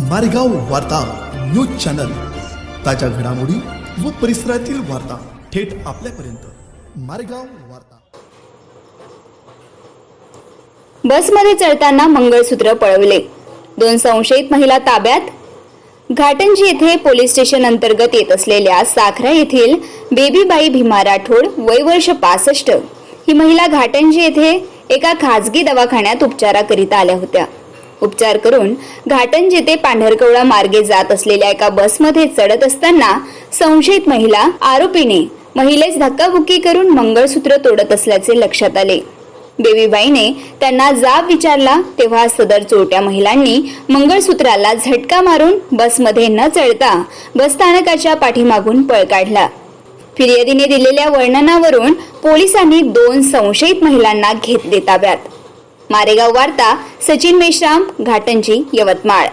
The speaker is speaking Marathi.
मारेगाव वार्ता न्यूज चॅनल. ताज्या घडामोडी व परिसरातील वार्ता थेट आपल्यापर्यंत. मारेगाव वार्ता. बसमध्ये चढताना मंगळसूत्र पळवले. दोन संशयित महिला ताब्यात? घाटंजी येथे पोलीस स्टेशन अंतर्गत येत असलेल्या साखरा येथील बेबीबाई भीमा राठोड वय वर्ष पासष्ट. ही महिला घाटंजी येथे एका खाजगी दवाखान्यात उपचाराकरिता आल्या होत्या. उपचार करून घाटंजी ते पांढरकवडा मार्गे जात असलेल्या एका बसमध्ये चढत असताना संशयित महिला आरोपीने महिलेस धक्काबुक्की करून मंगळसूत्र तोडत असल्याचे लक्षात आले. बेबीबाईने त्यांना जाब विचारला तेव्हा सदर चोरट्या महिलांनी मंगळसूत्राला झटका मारून बसमध्ये न चढता बसस्थानकाच्या पाठीमागून पळ काढला. फिर्यादीने दिलेल्या वर्णनावरून पोलिसांनी दोन संशयित महिलांना घेतले ताब्यात. मारेगाव वार्ता सचिन मेश्राम घाटंजी यवतमाळ.